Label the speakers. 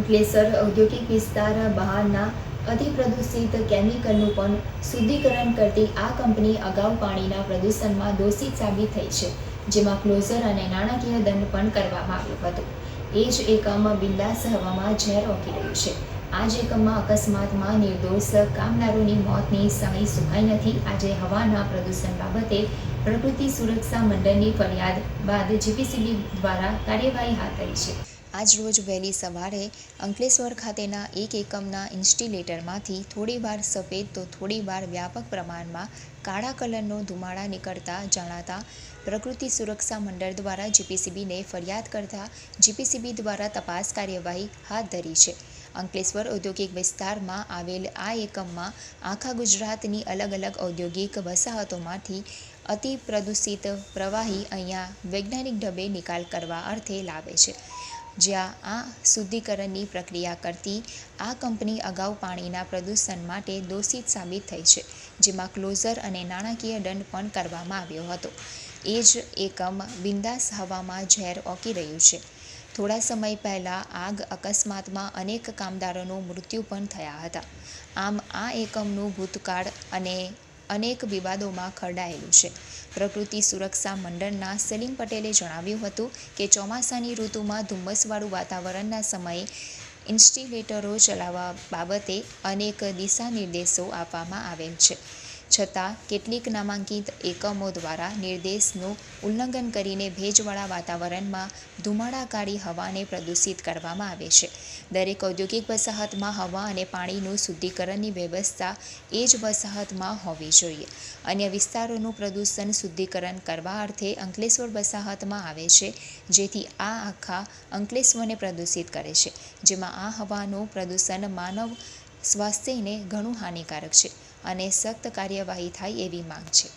Speaker 1: અંકલેશ્વર ઔદ્યોગિક વિસ્તાર બહારના અતિપ્રદૂષિત કેમિકલનું પણ શુદ્ધિકરણ કરતી આ કંપની અગાઉ પાણીના પ્રદૂષણમાં દોષિત સાબિત થઈ છે, જેમાં ક્લોઝર અને નાણાકીય દંડ પણ કરવામાં આવ્યો હતો. એ જ એકમ બિંદાસ હવામાં ઝેર ઓકી રહ્યું છે. આ જ એકમમાં અકસ્માતમાં નિર્દોષ કામદારોની મોતની સમય સુકાઈ નથી. આજે હવાના પ્રદૂષણ બાબતે પ્રકૃતિ સુરક્ષા મંડળની ફરિયાદ બાદ જીપીસીબી દ્વારા કાર્યવાહી હાથ ધરી છે. આજ રોજ વહેલી સવારે અંકલેશ્વર ખાતેના એક એકમના ઇન્સ્ટિલેટરમાંથી થોડીવાર સફેદ તો થોડીવાર વ્યાપક પ્રમાણમાં કાળા કલરનો ધુમાડા નીકળતા જણાતા પ્રકૃતિ સુરક્ષા મંડળ દ્વારા જીપીસીબીને ફરિયાદ કરતા જીપીસીબી દ્વારા તપાસ કાર્યવાહી હાથ ધરી છે. અંકલેશ્વર ઔદ્યોગિક વિસ્તારમાં આવેલ આ એકમમાં આખા ગુજરાતની અલગ અલગ ઔદ્યોગિક વસાહતોમાંથી અતિ પ્રદૂષિત પ્રવાહી અહીંયા વૈજ્ઞાનિક ઢબે નિકાલ કરવા અર્થે લાવે છે. જ્યાં આ શુદ્ધિકરણની પ્રક્રિયા કરતી આ કંપની અગાઉ પાણીના પ્રદૂષણ માટે દોષિત સાબિત થઈ છે, જેમાં ક્લોઝર અને નાણાકીય દંડ પણ કરવામાં આવ્યો હતો. એ જ એકમ બિંદાસ હવામાં ઝેર ઓકી રહ્યું છે. થોડા સમય પહેલાં આગ અકસ્માતમાં અનેક કામદારોનું મૃત્યુ પણ થયા હતા. આમ આ એકમનું ભૂતકાળ અને અનેક વિવાદોમાં ખરડાયેલું છે. પ્રકૃતિ સુરક્ષા મંડળના સલીમ પટેલે જણાવ્યું હતું કે ચોમાસાની ઋતુમાં ધુમ્મસવાળું વાતાવરણના સમયે ઇન્સ્ટિલેટરો ચલાવવા બાબતે અનેક દિશા નિર્દેશો આપવામાં આવેલ છે. છતાં કેટલીક નામાંકિત એકમો દ્વારા નિર્દેશનું ઉલ્લંઘન કરીને ભેજવાળા વાતાવરણમાં ધુમાડા કાઢી હવાને પ્રદૂષિત કરવામાં આવે છે. દરેક ઔદ્યોગિક વસાહતમાં હવા અને પાણીનું શુદ્ધિકરણની વ્યવસ્થા એ જ વસાહતમાં હોવી જોઈએ. અન્ય વિસ્તારોનું પ્રદૂષણ શુદ્ધિકરણ કરવા અર્થે અંકલેશ્વર વસાહતમાં આવે છે, જેથી આ આખા અંકલેશ્વરને પ્રદૂષિત કરે છે, જેમાં આ હવાનું પ્રદૂષણ માનવ સ્વાસ્થ્યને ઘણું હાનિકારક છે. અને સખ્ત કાર્યવાહી થાય એવી માંગ છે.